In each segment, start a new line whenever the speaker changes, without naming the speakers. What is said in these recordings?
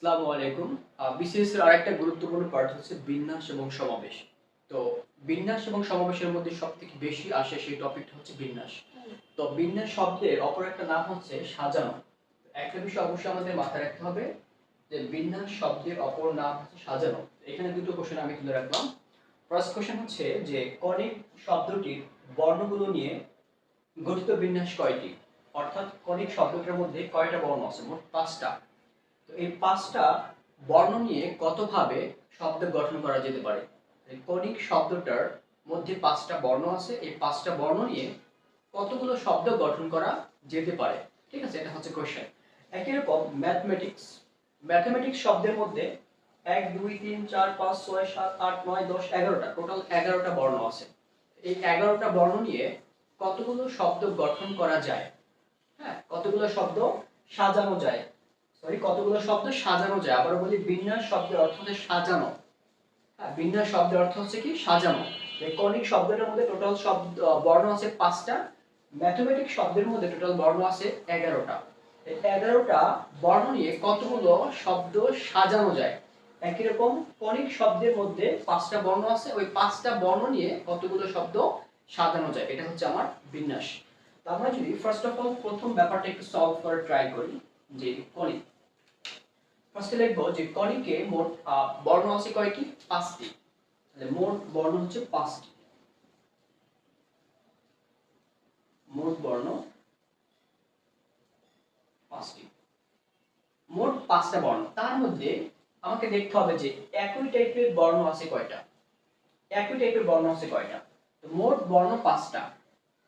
সালামু আলাইকুম বিসিএসের আরেকটা গুরুত্বপূর্ণ পার্ট হচ্ছে বিন্যাস এবং সমাবেশ তো বিন্যাস এবং সমাবেশের মধ্যে সব থেকে বেশি আসে সেই টপিকটা হচ্ছে বিন্যাস তো বিন্যাস শব্দের অপর একটা নাম হচ্ছে সাজানো একটা বিষয় অবশ্যই আমাদের মাথায় রাখতে হবে যে বিন্যাস শব্দের অপর নাম হচ্ছে সাজানো এখানে দুটো কোশ্চেন আমি তুলে রাখলাম ফার্স্ট কোশ্চেন হচ্ছে যে কনিক শব্দটির বর্ণগুলো নিয়ে গঠিত বিন্যাস কয়টি অর্থাৎ কনিক শব্দটার মধ্যে কয়টা বর্ণ আছে মোট পাঁচটা তো এই পাঁচটা বর্ণ নিয়ে কতভাবে শব্দ গঠন করা যেতে পারে কনিক শব্দটার মধ্যে পাঁচটা বর্ণ আছে এই পাঁচটা বর্ণ নিয়ে কতগুলো শব্দ গঠন করা যেতে পারে ঠিক আছে এটা হচ্ছে কোয়েশ্চেন একই রকম ম্যাথমেটিক্স ম্যাথমেটিক্স শব্দের মধ্যে এক দুই তিন চার পাঁচ ছয় সাত আট নয় দশ এগারোটা টোটাল এগারোটা বর্ণ আছে এই এগারোটা বর্ণ নিয়ে কতগুলো শব্দ গঠন করা যায় হ্যাঁ কতগুলো শব্দ সাজানো যায় সরি কতগুলো শব্দ সাজানো যায় আবারও বলি বিন্যাস শব্দের অর্থ হচ্ছে সাজানো হ্যাঁ বিন্যাস শব্দের অর্থ হচ্ছে কি সাজানো রেকনিক শব্দের মধ্যে টোটাল শব্দ বর্ণ আছে পাঁচটা ম্যাথমেটিক শব্দের মধ্যে টোটাল বর্ণ আছে এগারোটা এগারোটা বর্ণ নিয়ে কতগুলো শব্দ সাজানো যায় একই রকম কনিক শব্দের মধ্যে পাঁচটা বর্ণ আছে ওই পাঁচটা বর্ণ নিয়ে কতগুলো শব্দ সাজানো যায় এটা হচ্ছে আমার বিন্যাস আমরা মানে যদি ফার্স্ট অফ অল প্রথম ব্যাপারটা একটু সলভ করে ট্রাই করি যে কনিক ফার্স্টে লিখবো যে কণিকে মোট বর্ণ আছে কয়টি পাঁচটি তাহলে মোট বর্ণ হচ্ছে পাঁচটি মোট বর্ণ পাঁচটি মোট পাঁচটা বর্ণ তার মধ্যে আমাকে দেখতে হবে যে একই টাইপের বর্ণ আছে কয়টা একই টাইপের বর্ণ আছে কয়টা তো মোট বর্ণ পাঁচটা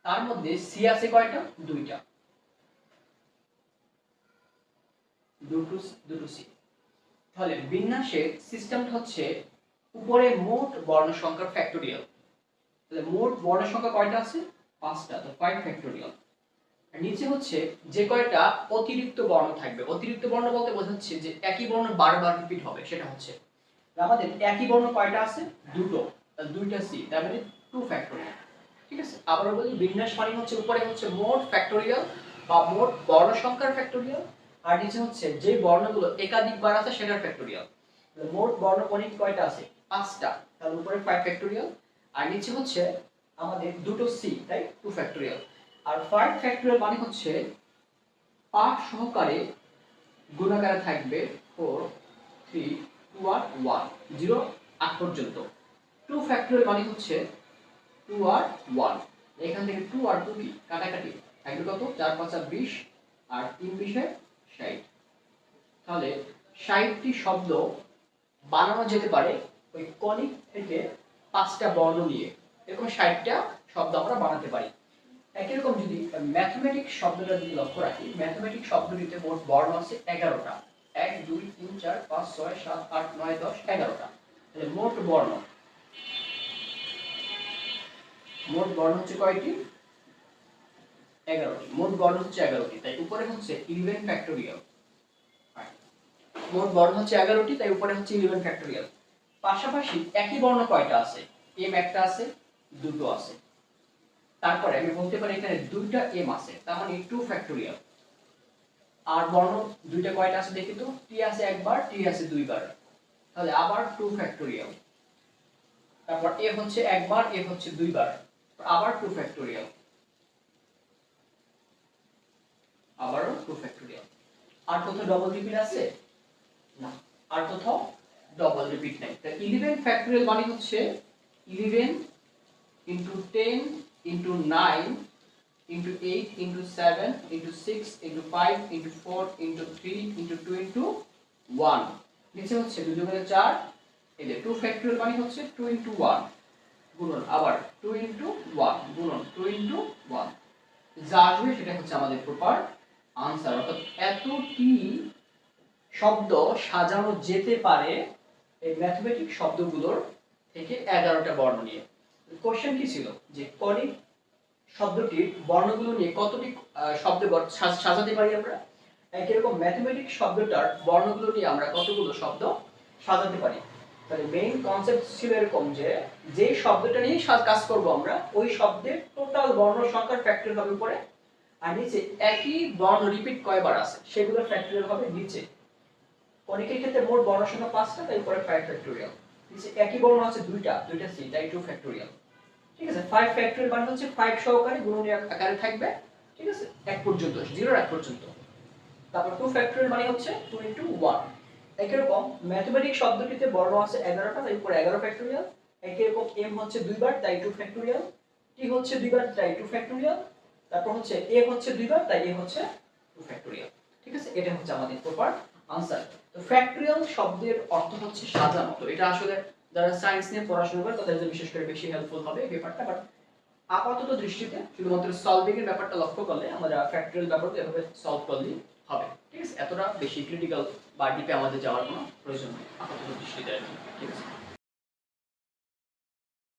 তার মধ্যে সি আছে কয়টা দুইটা দুটো দুটো সি ফলে বিন্যাসের সিস্টেমটা হচ্ছে উপরে মোট বর্ণ সংখ্যার ফ্যাক্টোরিয়াল তাহলে মোট বর্ণ সংখ্যা কয়টা আছে পাঁচটা তো ফাইভ ফ্যাক্টোরিয়াল নিচে হচ্ছে যে কয়টা অতিরিক্ত বর্ণ থাকবে অতিরিক্ত বর্ণ বলতে বোঝাচ্ছে যে একই বর্ণ বারবার রিপিট হবে সেটা হচ্ছে আমাদের একই বর্ণ কয়টা আছে দুটো দুইটা সি তার মানে টু ফ্যাক্টোরিয়াল ঠিক আছে আবার বলি বিন্যাস মানে হচ্ছে উপরে হচ্ছে মোট ফ্যাক্টোরিয়াল বা মোট বর্ণ সংখ্যার ফ্যাক্টোরিয়াল আর নিচে হচ্ছে যে বর্ণগুলো একাধিকবার আছে সেটার ফ্যাক্টোরিয়াল মোট বর্ণ অনেক কয়টা আছে পাঁচটা তার উপরে ফাইভ ফ্যাক্টোরিয়াল আর নিচে হচ্ছে আমাদের দুটো সি তাই টু ফ্যাক্টোরিয়াল আর ফাইভ ফ্যাক্টোরিয়াল মানে হচ্ছে পাঁচ সহকারে গুণাকারে থাকবে ফোর থ্রি টু আর ওয়ান জিরো আট পর্যন্ত টু ফ্যাক্টোরিয়াল মানে হচ্ছে টু আর ওয়ান এখান থেকে টু আর টু কি কাটাকাটি থাকবে কত চার পাঁচ আর বিশ আর তিন বিশে ষাট তাহলে ষাটটি শব্দ বানানো যেতে পারে ওই কনিক থেকে পাঁচটা বর্ণ নিয়ে এরকম ষাটটা শব্দ আমরা বানাতে পারি একই রকম যদি ম্যাথমেটিক্স শব্দটা যদি লক্ষ্য রাখি ম্যাথমেটিক্স শব্দটিতে মোট বর্ণ আছে এগারোটা এক দুই তিন চার পাঁচ ছয় সাত আট নয় দশ এগারোটা তাহলে মোট বর্ণ মোট বর্ণ হচ্ছে কয়টি এগারোটি মোট বর্ণ হচ্ছে এগারোটি তাই উপরে হচ্ছে ইলেভেন ফ্যাক্টোরিয়াল মোট বর্ণ হচ্ছে এগারোটি তাই উপরে হচ্ছে ইলেভেন ফ্যাক্টোরিয়াল পাশাপাশি একই বর্ণ কয়টা আছে এম একটা আছে দুটো আছে তারপরে আমি বলতে পারি এখানে দুইটা এম আছে তার মানে টু ফ্যাক্টোরিয়াল আর বর্ণ দুইটা কয়টা আছে দেখি তো টি আছে একবার টি আছে দুইবার তাহলে আবার টু ফ্যাক্টোরিয়াল তারপর এ হচ্ছে একবার এ হচ্ছে দুইবার আবার টু ফ্যাক্টোরিয়াল আবারও টু ফ্যাক্টোরিয়াল আর কোথাও ডবল রিপিট আছে না আর কোথাও ডবল রিপিট নাই তা ইলেভেন ফ্যাক্টোরিয়াল মানে হচ্ছে eleven into ten into nine into eight into seven into six into five into four into three into two into one নিচে হচ্ছে দু দুগুণে চার এই যে টু ফ্যাক্টোরিয়াল মানে হচ্ছে টু ইন্টু ওয়ান গুণন আবার টু ইন্টু ওয়ান গুণন টু ইন্টু ওয়ান যা আসবে সেটা হচ্ছে আমাদের প্রপার আনসার অর্থাৎ এতটি শব্দ সাজানো যেতে পারে এই ম্যাথমেটিক শব্দগুলোর থেকে এগারোটা বর্ণ নিয়ে কোশ্চেন কি ছিল যে কনিক শব্দটির বর্ণগুলো নিয়ে কতটি শব্দ সাজাতে পারি আমরা কিরকম ম্যাথমেটিক শব্দটার বর্ণগুলো নিয়ে আমরা কতগুলো শব্দ সাজাতে পারি তাহলে মেইন কনসেপ্ট ছিল এরকম যে যে শব্দটা নিয়ে কাজ করব আমরা ওই শব্দের টোটাল বর্ণ সংখ্যার ফ্যাক্টর হবে উপরে আর নিচে একই বর্ণ রিপিট কয়বার আছে সেগুলো ফ্যাক্টরিয়াল হবে নিচে অনেকের ক্ষেত্রে মোট বর্ণ সংখ্যা পাঁচটা তাই পরে ফাইভ ফ্যাক্টরিয়াল নিচে একই বর্ণ আছে দুইটা দুইটা সি তাই টু ফ্যাক্টরিয়াল ঠিক আছে ফাইভ ফ্যাক্টরিয়াল মানে হচ্ছে ফাইভ সহকারে গুণনীয় আকারে থাকবে ঠিক আছে এক পর্যন্ত জিরোর এক পর্যন্ত তারপর টু ফ্যাক্টরিয়াল মানে হচ্ছে টু ইন্টু ওয়ান একই রকম ম্যাথমেটিক শব্দটিতে বর্ণ আছে এগারোটা তাই উপরে এগারো ফ্যাক্টরিয়াল একই রকম এম হচ্ছে দুইবার তাই টু ফ্যাক্টরিয়াল টি হচ্ছে দুইবার তাই টু ফ্যাক্টরিয়াল তারপর হচ্ছে এ হচ্ছে দুইবার তাই এ হচ্ছে টু ফ্যাক্টোরিয়াল ঠিক আছে এটা হচ্ছে আমাদের প্রপার আনসার তো ফ্যাক্টোরিয়াল শব্দের অর্থ হচ্ছে সাজানো তো এটা আসলে যারা সায়েন্স নিয়ে পড়াশোনা করে তাদের জন্য বিশেষ করে বেশি হেল্পফুল হবে এই ব্যাপারটা বাট আপাতত দৃষ্টিতে শুধুমাত্র সলভিং এর ব্যাপারটা লক্ষ্য করলে আমরা ফ্যাক্টোরিয়াল ব্যাপারটা এভাবে সলভ করলেই হবে ঠিক আছে এতটা বেশি ক্রিটিক্যাল বা ডিপে আমাদের যাওয়ার কোনো প্রয়োজন নেই আপাতত দৃষ্টিতে ঠিক আছে